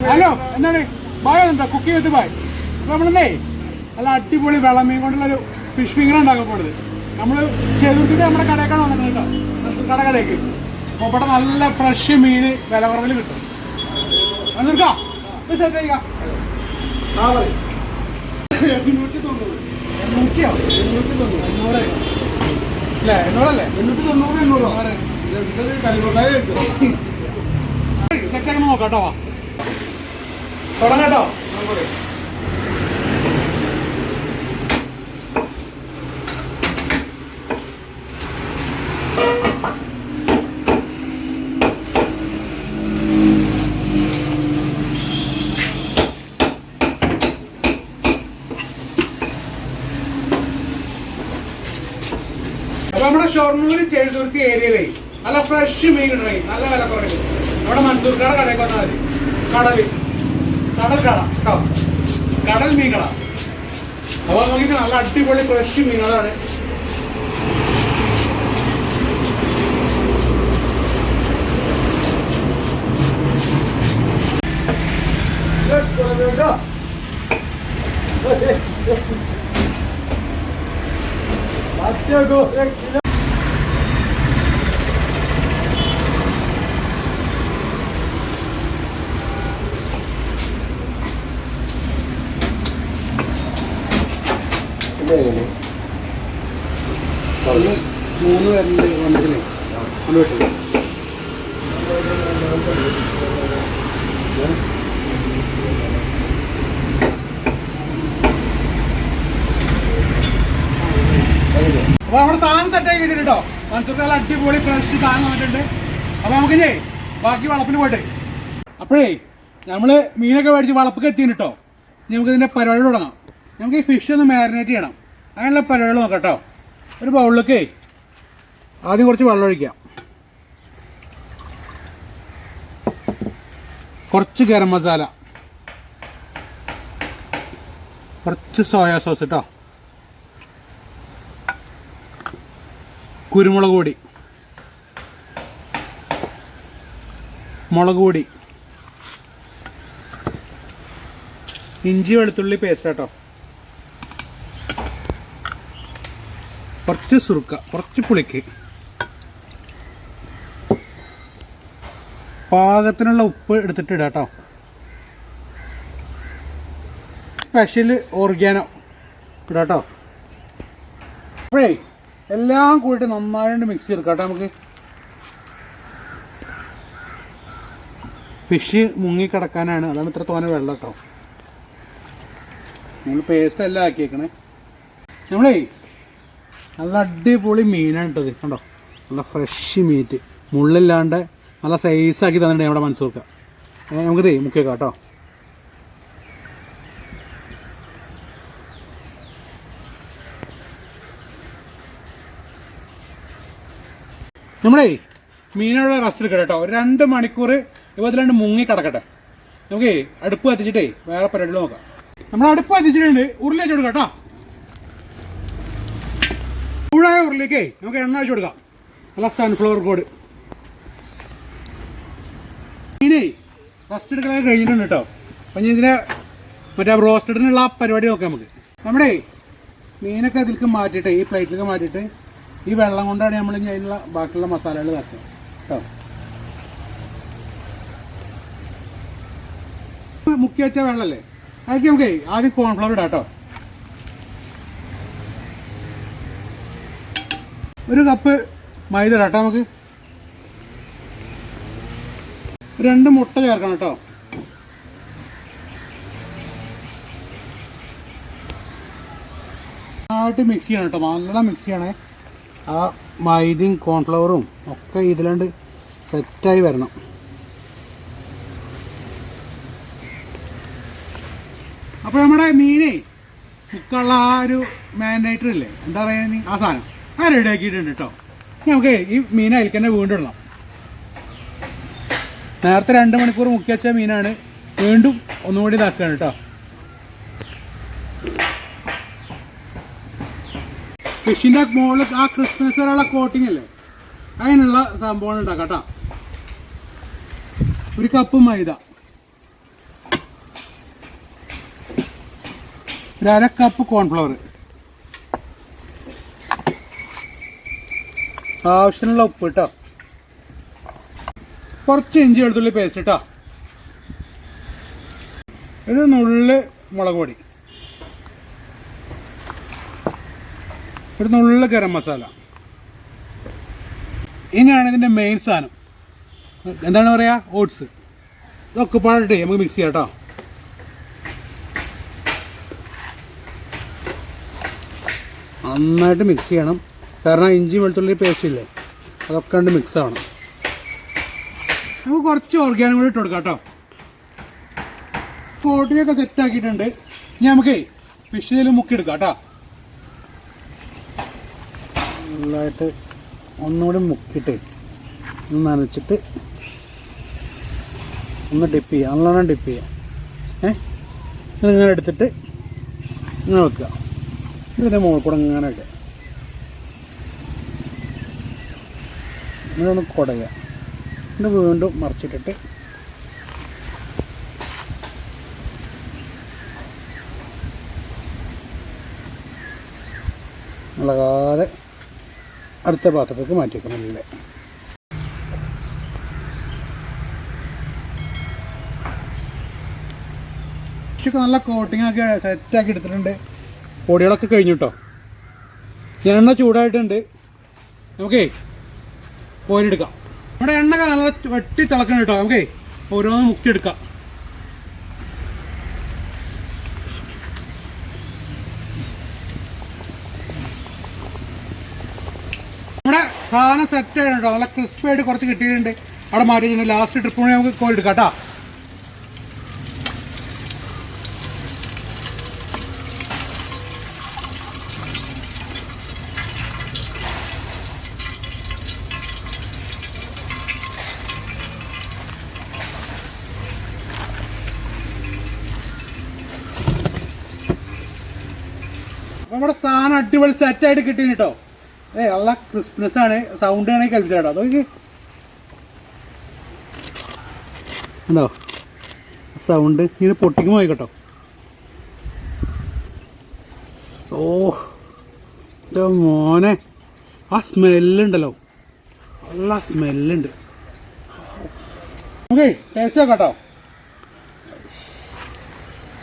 Hello എന്താണ്? Bye ഉണ്ടോ cook ചെയ്തിട്ട് ബായ് അപ്പൊ നമ്മളെന്നേ നല്ല അടിപൊളി വെള്ളമീൻ കൊണ്ടുള്ള ഒരു ഫിഷ് ഫിംഗർ ഉണ്ടാക്കാൻ പോണത്. നമ്മൾ ചെയ്തിട്ട് നമ്മുടെ കടയൊക്കെയാണ് വന്നിട്ടുണ്ട് കേട്ടോ. കട കടയ്ക്ക് അപ്പോൾ ഇവിടെ നല്ല ഫ്രഷ് മീൻ വില കുറവിൽ കിട്ടും വന്നിരിക്കാം സെറ്റ് ചെയ്യാം എണ്ണൂറ്റി തൊണ്ണൂറ് എണ്ണൂറ്റിയോ? എണ്ണൂറ്റി തൊണ്ണൂറ് എണ്ണൂറ്. അല്ലേ? എണ്ണൂറല്ലേ? എണ്ണൂറ്റി തൊണ്ണൂറ് എണ്ണൂറോ. ഇതെന്തത് കലിമക്കായ എടുത്തോ സെറ്റാക്കി നോക്കാം കേട്ടോ. തുടങ്ങാം കേട്ടോ. അപ്പൊ നമ്മുടെ ഷൊർണൂര് ചേഴ്തുർത്തി ഏരിയയിലേ നല്ല ഫ്രഷ് മീൻ കിട്ടണേ. നല്ല വില കുറവ് നമ്മുടെ മൻസൂർക്കാട് കടയിൽ വന്നാൽ മതി. കടൽ കടൽ കട കേട്ടോ കടൽ മീൻ കട അപ്പൊ നോക്കിയിട്ട് നല്ല അടിപൊളി ഫ്രഷ് മീനുകളാണ് മൂന്ന് പേരുണ്ട് വന്നതിലേ ഒന്ന് വിട്ടു അപ്പൊ നമ്മുടെ സാധനം സെറ്റ് ആക്കി കിട്ടിട്ടോ മൻസൂർക്കാല അടിപൊളി ഫ്രഷ് സാധനം വന്നിട്ടുണ്ട്. അപ്പൊ നമുക്ക് ബാക്കി വളപ്പിന് പോയിട്ട്. അപ്പോഴേ നമ്മൾ മീനൊക്കെ മേടിച്ച് വളപ്പൊക്കെ എത്തിയിട്ടോ നമുക്ക് ഇതിന്റെ പരിപാടി തുടങ്ങാം. നമുക്ക് ഈ ഫിഷ് ഒന്ന് മാരിനേറ്റ് ചെയ്യണം. അങ്ങനെയുള്ള പരിപാടികൾ നോക്കാം കേട്ടോ ഒരു ബൗളിലേക്ക് ആദ്യം കുറച്ച് വെള്ളം ഒഴിക്കാം. കുറച്ച് ഗരം മസാല. കുറച്ച് സോയാ സോസ് കേട്ടോ കുരുമുളക് പൊടി. മുളക് പൊടി. ഇഞ്ചി വെളുത്തുള്ളി പേസ്റ്റ് കേട്ടോ കുറച്ച് സുറുക്ക കുറച്ച് പുളിക്ക്. പാകത്തിനുള്ള ഉപ്പ് എടുത്തിട്ട് ഇടാം കേട്ടോ സ്പെഷ്യൽ ഓർഗാനോ ഇടാം കേട്ടോ അപ്പോഴേ എല്ലാം കൂടിയിട്ട് നന്നായിട്ട് മിക്സ് ചെയ്തെടുക്കാം കേട്ടോ നമുക്ക്. ഫിഷ് മുങ്ങി കിടക്കാനാണ്. അതാണ് ഇത്ര തോനെ വെള്ളം കേട്ടോ നമ്മൾ പേസ്റ്റ് എല്ലാം ആക്കിയേക്കണേ. നമ്മളേ നല്ല അടിപൊളി മീനാണ് കിട്ടത് കണ്ടോ? നല്ല ഫ്രഷ് മീറ്റ് മുള്ളില്ലാണ്ട് നല്ല സൈസാക്കി തന്നിട്ട് നമ്മുടെ മനസ്സൂർക്ക നമുക്കിതേ മുക്കിയേക്കാം കേട്ടോ. നമ്മളേ മീനുള്ള റെസ്റ്റ് എടുക്കട്ടെ കേട്ടോ. ഒരു രണ്ട് മണിക്കൂർ ഇരുപത്തിരണ്ട് മുങ്ങി കിടക്കട്ടെ. നമുക്ക് അടുപ്പ് കത്തിച്ചിട്ടേ വേറെ പരിപാടികൾ നോക്കാം. നമ്മൾ അടുപ്പ് കത്തിച്ചിട്ടുണ്ട് ഉരുളി വെച്ച് കൊടുക്കാം കേട്ടോ. ചൂടായ ഉരുളിക്കേ നമുക്ക് എണ്ണ ഒഴിച്ചു കൊടുക്കാം. നല്ല സൺഫ്ലവർ കോഡ് മീനേ ഫസ്റ്റ് എടുക്കലൊക്കെ കഴിഞ്ഞിട്ടുണ്ട് കേട്ടോ. അപ്പം ഞാൻ ഇതിനെ മറ്റേ ആ പരിപാടി നോക്കാം നമുക്ക്. നമ്മുടെ മീനൊക്കെ അതിലേക്ക് മാറ്റിയിട്ട് ഈ പ്ലേറ്റിലേക്ക് മാറ്റിയിട്ട് ഈ വെള്ളം കൊണ്ടാണ് നമ്മൾ ഇനി അതിനുള്ള ബാക്കിയുള്ള മസാലകൾ തട്ടുക കേട്ടോ. മുക്കി വെച്ച വെള്ളമല്ലേ അതൊക്കെ നമുക്ക് ആദ്യം കോൺഫ്ലവർ ഇടാം കേട്ടോ. ഒരു കപ്പ് മൈദ കേട്ടോ നമുക്ക്. രണ്ട് മുട്ട ചേർക്കണം കേട്ടോ. നന്നായിട്ട് മിക്സ് ചെയ്യണം കേട്ടോ. നല്ല മിക്സ് ചെയ്യണേ. ആ മൈദയും കോൺഫ്ലവറും ഒക്കെ ഇതിലാണ്ട് സെറ്റായി വരണം. അപ്പോൾ നമ്മുടെ മീനേ മുക്കുള്ള ആ ഒരു മാൻഡേറ്റർ ഇല്ലേ? എന്താ പറയുക ആ സാധനം. ആ റെഡി ആക്കിയിട്ടുണ്ട് കേട്ടോ നമുക്ക് ഈ മീൻ അതിൽ തന്നെ വീണ്ടും നേരത്തെ രണ്ട് മണിക്കൂർ മുക്കി വെച്ച മീനാണ് വീണ്ടും ഒന്നുകൂടി ഇതാക്കുകയാണ് കേട്ടോ ഫിഷിന്റെ മുകളിൽ ആ ക്രിസ്മസ് വരെയുള്ള കോട്ടിംഗ് അല്ലേ അതിനുള്ള സംഭവം ഉണ്ടാക്കാം കേട്ടോ ഒരു കപ്പ് മൈദ. ഒരു അര കപ്പ് കോൺഫ്ലവർ ആവശ്യത്തിനുള്ള ഉപ്പ് കേട്ടോ കുറച്ച് ഇഞ്ചി വെളുത്തുള്ളി പേസ്റ്റ് കേട്ടോ ഒരു നുള്ളി മുളക് പൊടി. ഒരു നുള്ളി ഗരം മസാല. ഇനിയാണ് ഇതിന്റെ മെയിൻ സാധനം. എന്താണ് പറയുക ഓട്സ് ഇതൊക്കെ പാടിട്ട് നമുക്ക് മിക്സ് ചെയ്യാം കേട്ടോ. നന്നായിട്ട് മിക്സ് ചെയ്യണം. കാരണം ഇഞ്ചി വെളുത്തുള്ളി പേസ്റ്റ് ഇല്ലേ? അതൊക്കെ കണ്ട് മിക്സ് ആവണം. നമുക്ക് കുറച്ച് ഓർഗാനും കൂടി ഇട്ട് കൊടുക്കാം കേട്ടോ. കോട്ടിനൊക്കെ സെറ്റ് ആക്കിയിട്ടുണ്ട്. ഇനി നമുക്ക് ഫിഷ് ഇതിൽ മുക്കിയെടുക്കാം കേട്ടോ. നല്ലതായിട്ട് ഒന്നുകൂടി മുക്കിയിട്ട് ഒന്ന് നനച്ചിട്ട് ഒന്ന് ഡിപ്പ് ചെയ്യുക നല്ലോണം ഡിപ്പ് ചെയ്യുക ഏ? ഇങ്ങനെ എടുത്തിട്ട് ഇങ്ങനെ വെക്കുക. ഇതിന്റെ മുകളിൽ കൂടെ ഇങ്ങനെ ഇടുക ഒന്ന് കുടയുക. എന്നിട്ട് വീണ്ടും മറിച്ചിട്ടിട്ട് ഇളകാതെ അടുത്ത പാത്രത്തേക്ക് മാറ്റിക്കണമല്ലേ ഫിഷൊക്കെ നല്ല കോട്ടിങ്ങൊക്കെ സെറ്റാക്കി എടുത്തിട്ടുണ്ട്. പൊടികളൊക്കെ കഴിഞ്ഞു കേട്ടോ എണ്ണ ചൂടായിട്ടുണ്ട്. നമുക്കേ കോരിയെടുക്കാം നമ്മുടെ എണ്ണ നല്ല വെട്ടി തിളക്കണം കേട്ടോ. നമുക്കേ ഓരോന്ന് മുക്കിയെടുക്കാം നമ്മുടെ സാധനം സെറ്റ് ആയിട്ടുണ്ടോ നല്ല ക്രിസ്പി ആയിട്ട് കുറച്ച് കിട്ടിയിട്ടുണ്ട്. അവിടെ മാറ്റി ലാസ്റ്റ് ട്രിപ്പ് നമുക്ക് കോരിയെടുക്കാം കേട്ടോ. നമ്മുടെ സാധനം അടിപൊളി സെറ്റായിട്ട് കിട്ടീന് കേട്ടോ ഏ നല്ല ക്രിസ്പ്നെസ് ആണ് സൗണ്ട് ആണെങ്കിൽ കേൾപ്പിച്ച കേട്ടോ. അതൊക്കെ ഉണ്ടോ സൗണ്ട് ഇങ്ങനെ പൊട്ടിക്കുമ്പോൾ കേട്ടോ. ഓ മോനെ. ആ സ്മെല്ലുണ്ടല്ലോ നല്ല സ്മെല്ലുണ്ട് ഓക്കെ ടേസ്റ്റ് നോക്കാം കേട്ടോ.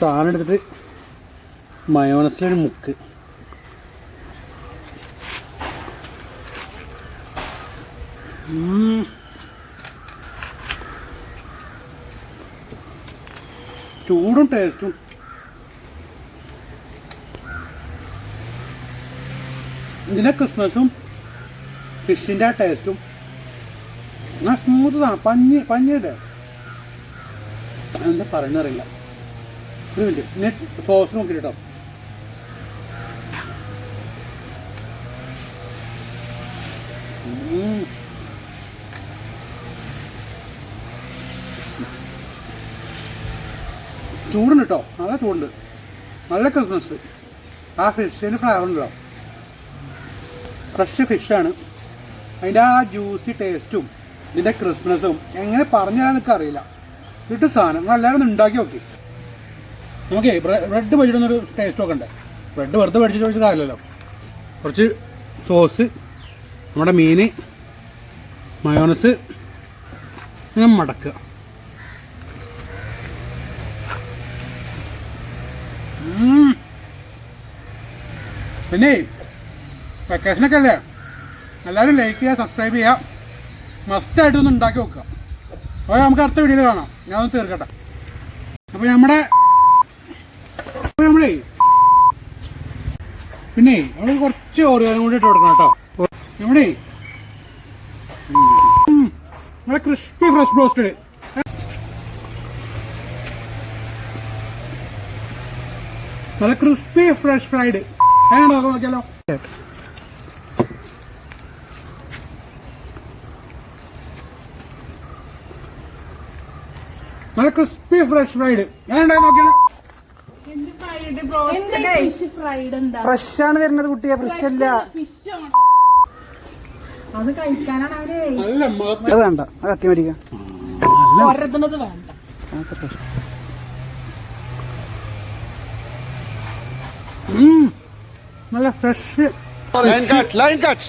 സാധനം എടുത്തിട്ട് മയോണസിലൊരു മുക്ക്. ചൂടും ടേസ്റ്റും. ഇതിന്റെ ക്രിസ്മസും ഫിഷിന്റെ ആ ടേസ്റ്റും. എന്നാൽ സ്മൂത്താണ് പഞ്ഞി പഞ്ഞിയുടെ. എന്താ പറയുന്നറിയില്ല. ഒരു മിനിറ്റ് നെറ്റ് സോസ് നോക്കിട്ടോ ഉം. ചൂടുണ്ട് കേട്ടോ നല്ല ചൂടുണ്ട്. നല്ല ക്രിസ്മസ് ആ ഫിഷിന് ഫ്ലേവർ ഉണ്ടല്ലോ. ഫ്രഷ് ഫിഷാണ് അതിന്റെ ആ ജ്യൂസി ടേസ്റ്റും ഇതിന്റെ ക്രിസ്മസും എങ്ങനെ പറഞ്ഞാൽ നിൽക്കുക അറിയില്ല. ഇട്ട് സാധനം നിങ്ങൾ എല്ലാവരും ഉണ്ടാക്കി നോക്കി. നമുക്കേ ബ്രെഡ് മേടിച്ചിട്ടൊന്നൊരു ടേസ്റ്റ് നോക്കണ്ടേ? ബ്രെഡ് വെറുതെ മേടിച്ചിട്ട് ചോദിച്ച കാര്യമല്ലോ കുറച്ച് സോസ് നമ്മുടെ മീൻ മയോണസ് ഇങ്ങനെ മടക്കുക. പിന്നെ വെക്കേഷനൊക്കെ അല്ലേ? എല്ലാവരും ലൈക്ക് ചെയ്യുക സബ്സ്ക്രൈബ് ചെയ്യുക. മസ്റ്റായിട്ടൊന്ന് ഉണ്ടാക്കി വെക്കുക അപ്പോൾ നമുക്ക് അടുത്ത വീഡിയോയിൽ കാണാം. ഞാനൊന്ന് തീർക്കട്ടെ. അപ്പോൾ നമ്മുടെ അപ്പോൾ നമ്മളേ പിന്നെ നമ്മൾ കുറച്ച് ഓറിയാനും കൂടി ഇട്ട് കൊടുക്കണം കേട്ടോ. നമ്മുടെ നമ്മുടെ ക്രിസ്പി ഫ്രഷ് ബ്രോസ്റ്റഡ് നല്ല ക്രിസ്പി ഫ്രഷ് ഫ്രൈഡ് എങ്ങനെ നോക്കാം നോക്കിയാലോ നല്ല ക്രിസ്പി ഫ്രഷ് ഫ്രൈഡ് എങ്ങനെ നോക്കിയാലോ ഫിഷ് ഫ്രൈഡ് എന്താ ഫ്രഷ് ആണ് വരുന്നത് കുട്ടിയെ ഫ്രഷ് അല്ല. ഫിഷ് അത് കഴിക്കാനാണ് അവർ. അത് വേണ്ട അത് ഒരത്തുന്നത് വേണ്ട. നല്ല fresh line cut line cut